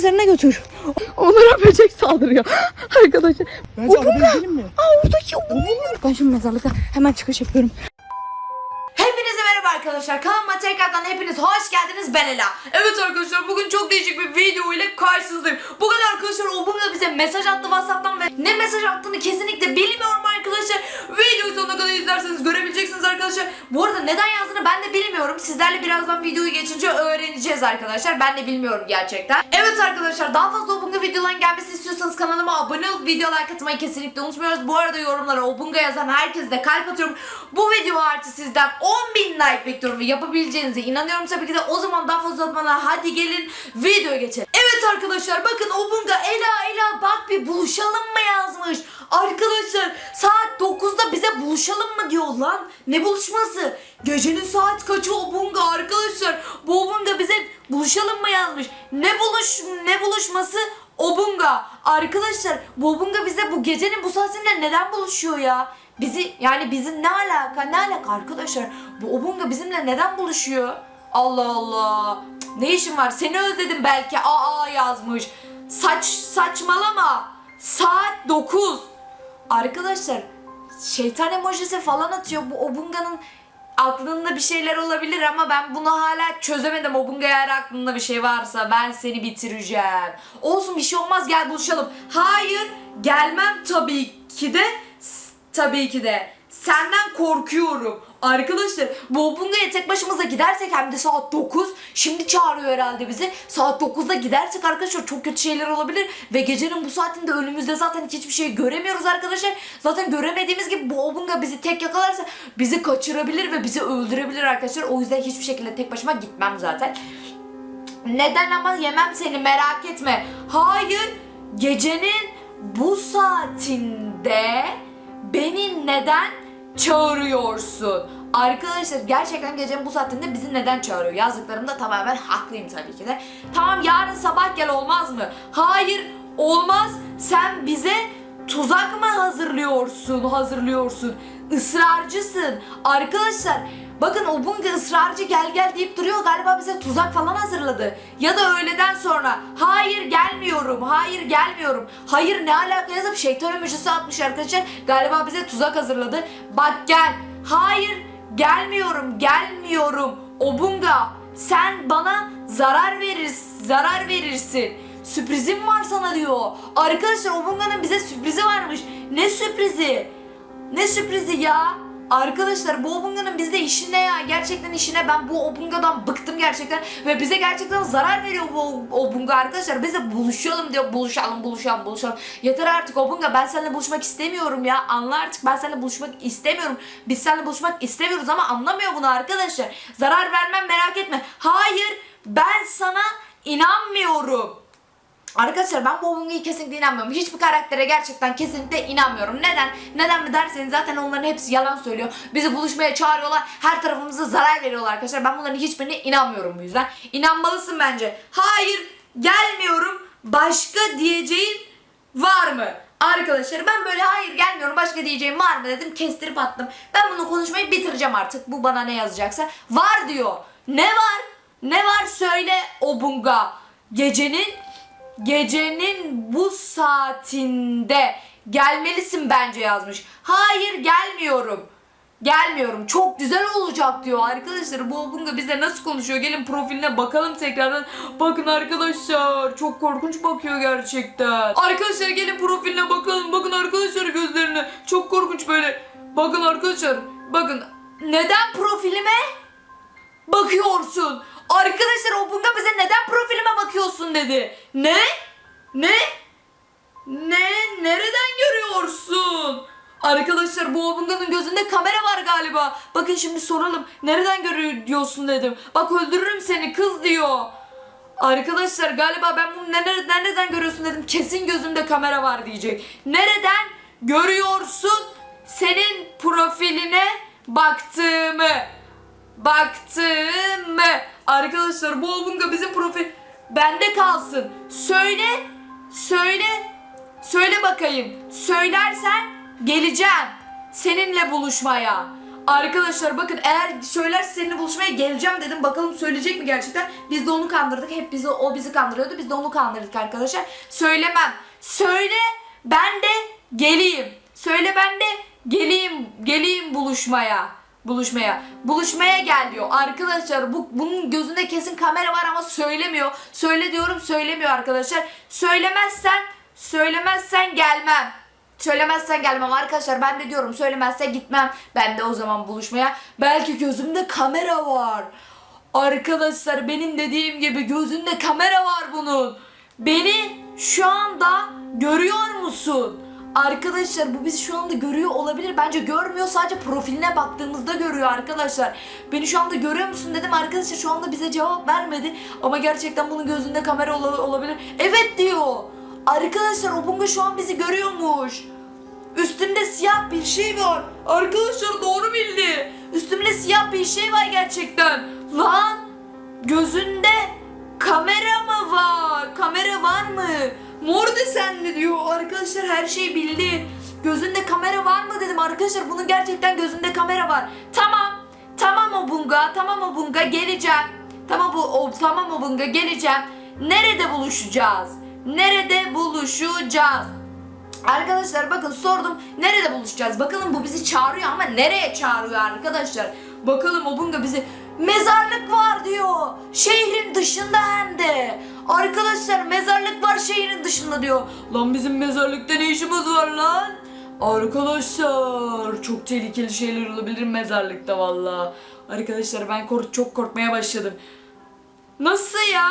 mezarına götür. Onlara böcek saldırıyor. Arkadaşlar. Bence arabaya gidelim mi? Aa oradaki Obunga. Ben şimdi mezarlıkta hemen çıkış yapıyorum. Merhaba arkadaşlar. Kanalıma tekrardan hepiniz hoş geldiniz. Ben Ela. Evet arkadaşlar bugün çok değişik bir video ile karşınızdayım. Bugün arkadaşlar Obama bize mesaj attı Whatsapp'tan ve ne mesaj attığını kesinlikle bilmiyorum arkadaşlar. Videoyu sonuna kadar izlerseniz görebileceksiniz arkadaşlar. Bu arada neden yazdığını ben de bilmiyorum. Sizlerle birazdan videoyu geçince öğreneceğiz arkadaşlar. Ben de bilmiyorum gerçekten. Evet arkadaşlar daha fazla Obunga videoların gelmesini istiyorsanız kanalıma abone olup video like kesinlikle unutmuyoruz. Bu arada yorumlara Obunga yazan herkese de kalp atıyorum. Bu video artı sizden 10.000 like bekliyorum ve yapabileceğinize inanıyorum tabii ki de. O zaman daha fazla uzatmadan hadi gelin videoya geçelim. Evet arkadaşlar bakın Obunga Ela Ela bak bir buluşalım mı yazmış. Arkadaşlar saat 9'da bize buluşalım mı diyor lan. Ne buluşması? Gecenin saat kaçı Obunga arkadaşlar. Bu Obunga bize buluşalım mı yazmış. Ne buluş ne buluşması? Obunga. Arkadaşlar bu Obunga bize bu gecenin bu saatinde neden buluşuyor ya? Bizi yani bizim ne alaka ne alaka arkadaşlar? Bu Obunga bizimle neden buluşuyor? Allah Allah. Ne işin var? Seni özledim belki. Aa yazmış. Saç saçmalama. Saat 9. Arkadaşlar şeytan emojisi falan atıyor. Bu Obunga'nın aklında bir şeyler olabilir ama ben bunu hala çözemedim. Obunga eğer aklında bir şey varsa ben seni bitireceğim. Olsun bir şey olmaz gel buluşalım. Hayır gelmem tabii ki de. Tabii ki de. Senden korkuyorum. Arkadaşlar bu Obunga'ya tek başımıza gidersek hem de saat 9 şimdi çağırıyor herhalde bizi. Saat 9'da gidersek arkadaşlar çok kötü şeyler olabilir ve gecenin bu saatinde önümüzde zaten hiçbir şey göremiyoruz arkadaşlar. Zaten göremediğimiz gibi bu Obunga bizi tek yakalarsa bizi kaçırabilir ve bizi öldürebilir arkadaşlar. O yüzden hiçbir şekilde tek başıma gitmem zaten. Neden ama yemem seni merak etme. Hayır gecenin bu saatinde beni neden çağırıyorsun? Arkadaşlar gerçekten gecenin bu saatinde bizi neden çağırıyor? Yazdıklarımda tamamen haklıyım tabii ki de. Tamam yarın sabah gel olmaz mı? Hayır olmaz. Sen bize tuzak mı hazırlıyorsun? Hazırlıyorsun. Israrcısın. Arkadaşlar Bakın o bunga ısrarcı gel gel deyip duruyor galiba bize tuzak falan hazırladı. Ya da öğleden sonra hayır gelmiyorum, hayır gelmiyorum. Hayır ne alaka yazıp şeytan emojisi atmış arkadaşlar. Galiba bize tuzak hazırladı. Bak gel. Hayır gelmiyorum, gelmiyorum. Obunga sen bana zarar verir, zarar verirsin. Sürprizim var sana diyor. Arkadaşlar Obunga'nın bize sürprizi varmış. Ne sürprizi? Ne sürprizi ya? Arkadaşlar bu Obunga'nın bizde işine ya. Gerçekten işine ben bu Obunga'dan bıktım gerçekten. Ve bize gerçekten zarar veriyor bu Obunga arkadaşlar. Bize buluşalım diyor. Buluşalım, buluşalım, buluşalım. Yeter artık Obunga ben seninle buluşmak istemiyorum ya. Anla artık ben seninle buluşmak istemiyorum. Biz seninle buluşmak istemiyoruz ama anlamıyor bunu arkadaşlar. Zarar vermem merak etme. Hayır ben sana inanmıyorum. Arkadaşlar ben bu Obunga'ya kesinlikle inanmıyorum. Hiçbir karaktere gerçekten kesinlikle inanmıyorum. Neden? Neden mi derseniz zaten onların hepsi yalan söylüyor. Bizi buluşmaya çağırıyorlar. Her tarafımıza zarar veriyorlar arkadaşlar. Ben bunların hiçbirine inanmıyorum bu yüzden. İnanmalısın bence. Hayır gelmiyorum. Başka diyeceğin var mı? Arkadaşlar ben böyle hayır gelmiyorum başka diyeceğim var mı dedim kestirip attım. Ben bunu konuşmayı bitireceğim artık. Bu bana ne yazacaksa. Var diyor. Ne var? Ne var söyle Obunga. Gecenin gecenin bu saatinde gelmelisin bence yazmış. Hayır gelmiyorum. Gelmiyorum. Çok güzel olacak diyor arkadaşlar. Bu Obunga bize nasıl konuşuyor? Gelin profiline bakalım tekrardan. Bakın arkadaşlar. Çok korkunç bakıyor gerçekten. Arkadaşlar gelin profiline bakalım. Bakın arkadaşlar gözlerine. Çok korkunç böyle. Bakın arkadaşlar. Bakın. Neden profilime bakıyorsun? Arkadaşlar Obunga bize neden profilime bakıyorsun dedi. Ne? Ne? Ne? Nereden görüyorsun? Arkadaşlar bu Obunga'nın gözünde kamera var galiba. Bakın şimdi soralım. Nereden görüyorsun dedim. Bak öldürürüm seni kız diyor. Arkadaşlar galiba ben bunu nereden, nereden görüyorsun dedim. Kesin gözümde kamera var diyecek. Nereden görüyorsun senin profiline baktığımı? Baktığımı. Arkadaşlar bu Obunga bizim profil bende kalsın. Söyle. Söyle. Söyle bakayım. Söylersen geleceğim seninle buluşmaya. Arkadaşlar bakın eğer söylerse seninle buluşmaya geleceğim dedim. Bakalım söyleyecek mi gerçekten? Biz de onu kandırdık. Hep bizi o bizi kandırıyordu. Biz de onu kandırdık arkadaşlar. Söylemem. Söyle ben de geleyim. Söyle ben de geleyim geleyim buluşmaya. Buluşmaya. Buluşmaya gel diyor. Arkadaşlar bu bunun gözünde kesin kamera var ama söylemiyor. Söyle diyorum söylemiyor arkadaşlar. Söylemezsen söylemezsen gelmem. Söylemezsen gelmem arkadaşlar ben de diyorum söylemezse gitmem. Ben de o zaman buluşmaya. Belki gözümde kamera var. Arkadaşlar benim dediğim gibi gözünde kamera var bunun. Beni şu anda görüyor musun? Arkadaşlar bu bizi şu anda görüyor olabilir. Bence görmüyor. Sadece profiline baktığımızda görüyor arkadaşlar. Beni şu anda görüyor musun dedim. Arkadaşlar şu anda bize cevap vermedi. Ama gerçekten bunun gözünde kamera ola- olabilir. Evet diyor. Arkadaşlar Obunga şu an bizi görüyormuş. Üstünde siyah bir şey var. Arkadaşlar doğru bildi. Üstümde siyah bir şey var gerçekten. Lan gözünde kamera mı var? Kamera var mı? Mor desenli diyor. Arkadaşlar her şey bildi. Gözünde kamera var mı dedim. Arkadaşlar bunun gerçekten gözünde kamera var. Tamam. Tamam Obunga. Tamam Obunga geleceğim. Tamam bu o, tamam Obunga geleceğim. Nerede buluşacağız? Nerede buluşacağız? Arkadaşlar bakın sordum nerede buluşacağız? Bakalım bu bizi çağırıyor ama nereye çağırıyor arkadaşlar? Bakalım Obunga bizi mezarlık var diyor. Arkadaşlar mezarlık var şehrin dışında diyor. Lan bizim mezarlıkta ne işimiz var lan? Arkadaşlar çok tehlikeli şeyler olabilir mezarlıkta valla. Arkadaşlar ben kork çok korkmaya başladım. Nasıl ya?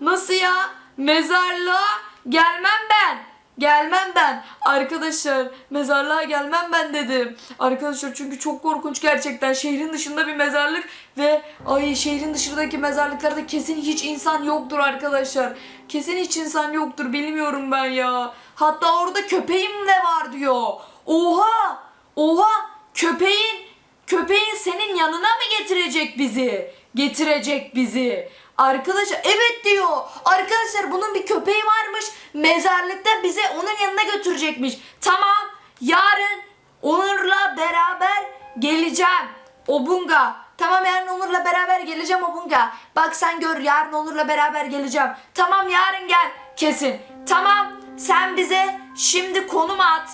Nasıl ya? Mezarlığa gelmem ben. Gelmem ben. Arkadaşlar mezarlığa gelmem ben dedim. Arkadaşlar çünkü çok korkunç gerçekten. Şehrin dışında bir mezarlık ve ay şehrin dışındaki mezarlıklarda kesin hiç insan yoktur arkadaşlar. Kesin hiç insan yoktur bilmiyorum ben ya. Hatta orada köpeğim de var diyor. Oha! Oha! Köpeğin Köpeğin senin yanına mı getirecek bizi? Getirecek bizi. Arkadaşlar evet diyor. Arkadaşlar bunun bir köpeği varmış. Mezarlıkta bize onun yanına götürecekmiş. Tamam. Yarın Onur'la beraber geleceğim. Obunga. Tamam yarın Onur'la beraber geleceğim Obunga. Bak sen gör yarın Onur'la beraber geleceğim. Tamam yarın gel. Kesin. Tamam. Sen bize şimdi konum at.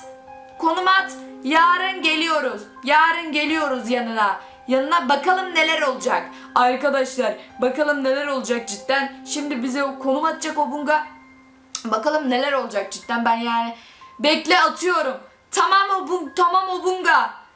Konum at. Yarın geliyoruz. Yarın geliyoruz yanına. Yanına bakalım neler olacak. Arkadaşlar bakalım neler olacak cidden. Şimdi bize o konum atacak o bunga. Bakalım neler olacak cidden ben yani. Bekle atıyorum. Tamam o tamam o bunga.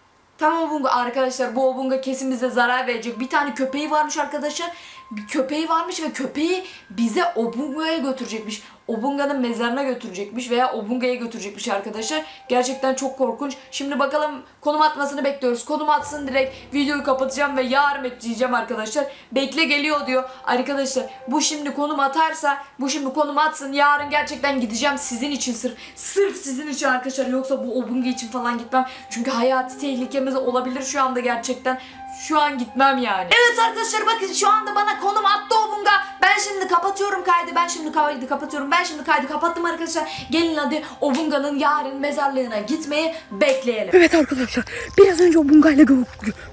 Tamam Obunga arkadaşlar bu Obunga kesin bize zarar verecek. Bir tane köpeği varmış arkadaşlar. Bir köpeği varmış ve köpeği bize Obunga'ya götürecekmiş. Obunga'nın mezarına götürecekmiş veya Obunga'ya götürecekmiş arkadaşlar. Gerçekten çok korkunç. Şimdi bakalım konum atmasını bekliyoruz. Konum atsın direkt videoyu kapatacağım ve yarın bekleyeceğim arkadaşlar. Bekle geliyor diyor. Arkadaşlar bu şimdi konum atarsa bu şimdi konum atsın yarın gerçekten gideceğim sizin için sırf sırf sizin için arkadaşlar yoksa bu Obunga için falan gitmem. Çünkü hayati tehlikemiz olabilir şu anda gerçekten. Şu an gitmem yani. Evet arkadaşlar bakın şu anda bana konum attı Obunga. Kapatıyorum kaydı. Ben şimdi kaydı kapatıyorum. Ben şimdi kaydı kapattım arkadaşlar. Gelin hadi Obunga'nın yarın mezarlığına gitmeyi bekleyelim. Evet arkadaşlar biraz önce Obunga ile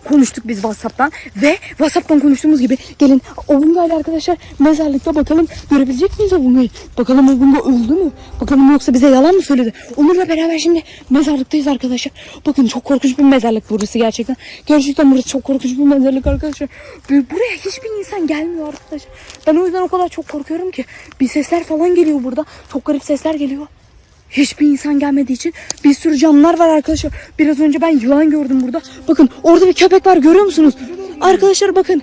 konuştuk biz Whatsapp'tan ve Whatsapp'tan konuştuğumuz gibi gelin Obunga ile arkadaşlar mezarlıkta bakalım görebilecek miyiz Obunga'yı? Bakalım Obunga öldü mü? Bakalım yoksa bize yalan mı söyledi? Onurla beraber şimdi mezarlıktayız arkadaşlar. Bakın çok korkunç bir mezarlık burası gerçekten. Gerçekten burası çok korkunç bir mezarlık arkadaşlar. Buraya hiçbir insan gelmiyor arkadaşlar. Ben o yüzden o kadar çok korkuyorum ki. Bir sesler falan geliyor burada. Çok garip sesler geliyor. Hiçbir insan gelmediği için bir sürü canlılar var arkadaşlar. Biraz önce ben yılan gördüm burada. Bakın orada bir köpek var görüyor musunuz? Arkadaşlar bakın.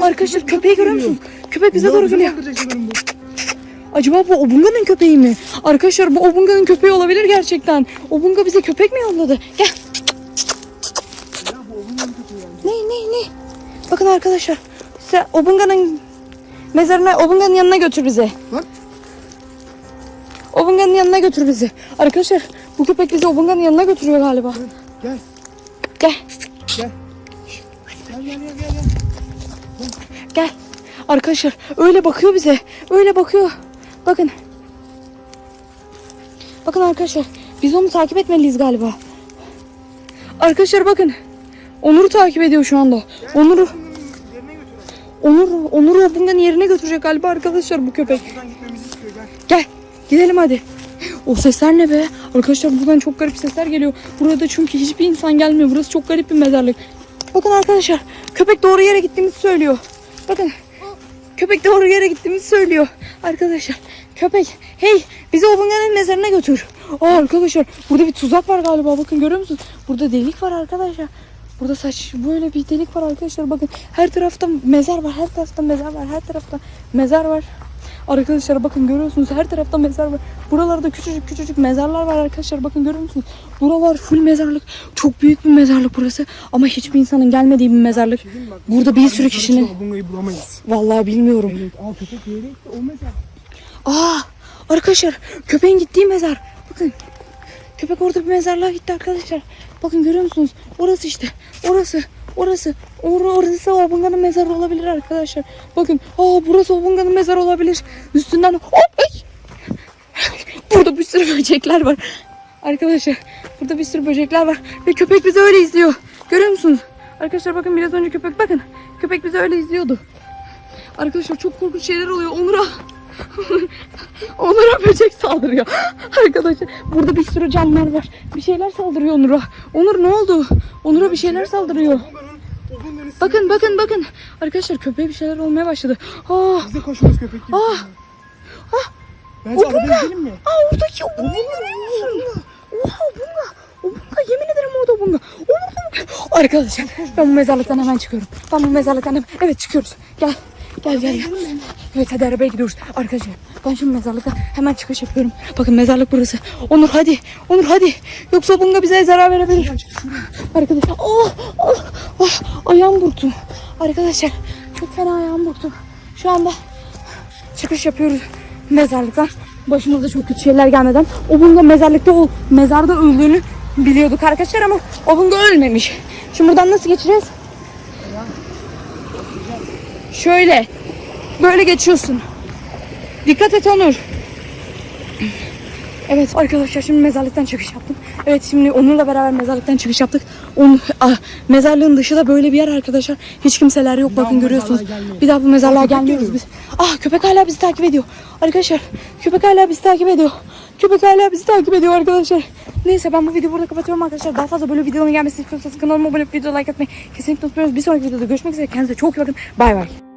Arkadaşlar köpeği görüyor musunuz? Köpek bize doğru geliyor. Acaba bu Obunga'nın köpeği mi? Arkadaşlar bu Obunga'nın köpeği olabilir gerçekten. Obunga bize köpek mi yolladı? Gel. Bakın arkadaşlar. Size Obunga'nın mezarına Obunga'nın yanına götür bizi. Obunga'nın yanına götür bizi. Arkadaşlar bu köpek bizi Obunga'nın yanına götürüyor galiba. Gel. Gel Gel. Gel gel gel gel. gel. gel. Arkadaşlar öyle bakıyor bize. Öyle bakıyor. Bakın. Bakın arkadaşlar biz onu takip etmeliyiz galiba. Arkadaşlar bakın. Onur'u takip ediyor şu anda. Onur'u. Onur Onur'u Obunga'nın yerine götürecek galiba arkadaşlar bu köpek. Gel. Gidelim hadi. O sesler ne be? Arkadaşlar buradan çok garip sesler geliyor. Burada çünkü hiçbir insan gelmiyor. Burası çok garip bir mezarlık. Bakın arkadaşlar köpek doğru yere gittiğimizi söylüyor. Bakın köpek doğru yere gittiğimizi söylüyor. Arkadaşlar köpek hey bizi Obunga'nın mezarına götür. Aa arkadaşlar burada bir tuzak var galiba bakın görüyor musunuz? Burada delik var arkadaşlar. Burada saç böyle bir delik var arkadaşlar bakın her tarafta mezar var her tarafta mezar var her tarafta mezar var. Arkadaşlar bakın görüyorsunuz her tarafta mezar var. Buralarda küçücük küçücük mezarlar var arkadaşlar bakın görüyor musunuz? Buralar full mezarlık. Çok büyük bir mezarlık burası ama hiçbir insanın gelmediği bir mezarlık. Bak? Burada bir sürü kişinin bulamayız. vallahi bilmiyorum. Evet. Aa köpek yere gitti. O mesela. Aa arkadaşlar köpeğin gittiği mezar. Bakın köpek orada bir mezarlığa gitti arkadaşlar. Bakın görüyor musunuz? Orası işte. Orası. Orası. Or orası Obunga'nın mezarı olabilir arkadaşlar. Bakın. Aa burası Obunga'nın mezarı olabilir. Üstünden hop ay. Burada bir sürü böcekler var. Arkadaşlar burada bir sürü böcekler var. Ve köpek bizi öyle izliyor. Görüyor musunuz? Arkadaşlar bakın biraz önce köpek bakın. Köpek bizi öyle izliyordu. Arkadaşlar çok korkunç şeyler oluyor. Onur'a Onur'a böcek saldırıyor. Arkadaşlar burada bir sürü canlılar var. Bir şeyler saldırıyor Onur'a. Onur ne oldu? Onur'a bir şeyler saldırıyor. Bakın bakın bakın. Arkadaşlar köpeğe bir şeyler olmaya başladı. Aa, Biz de koşuyoruz köpek gibi. Ah! Bence O Bunga! mi? aa oradaki o bunga görüyor musun? Oha o bunga. O bunga yemin ederim o da bunga. O bunga. Arkadaşlar ben bu mezarlıktan hemen çıkıyorum. Ben bu mezarlıktan hemen. Evet çıkıyoruz. Gel. Gel gel gel. Evet hadi arabaya gidiyoruz. Arkadaşlar ben şimdi mezarlıktan hemen çıkış yapıyorum. Bakın mezarlık burası. Onur hadi. Onur hadi. Yoksa o bunga bize zarar verebilir. Arkadaşlar. Oh, oh, oh, ayağım burktu. Arkadaşlar çok fena ayağım burktu. Şu anda çıkış yapıyoruz mezarlıktan. Başımıza çok kötü şeyler gelmeden. O bunga mezarlıkta ol, mezarda öldüğünü biliyorduk arkadaşlar ama o bunga ölmemiş. Şimdi buradan nasıl geçeceğiz? Şöyle. Böyle geçiyorsun. Dikkat et Onur. Evet arkadaşlar şimdi mezarlıktan çıkış yaptım. Evet şimdi Onur'la beraber mezarlıktan çıkış yaptık. Onun, ah, mezarlığın dışı da böyle bir yer arkadaşlar. Hiç kimseler yok bakın görüyorsunuz. Bir daha bu mezarlığa gelmiyoruz biz. Ah köpek hala bizi takip ediyor. Arkadaşlar köpek hala bizi takip ediyor. Köpek hala bizi takip ediyor arkadaşlar. Neyse ben bu videoyu burada kapatıyorum arkadaşlar. Daha fazla böyle videoların gelmesini istiyorsanız kanalıma abone olup video like atmayı kesinlikle unutmuyoruz. Bir sonraki videoda görüşmek üzere. Kendinize çok iyi bakın. Bay bay.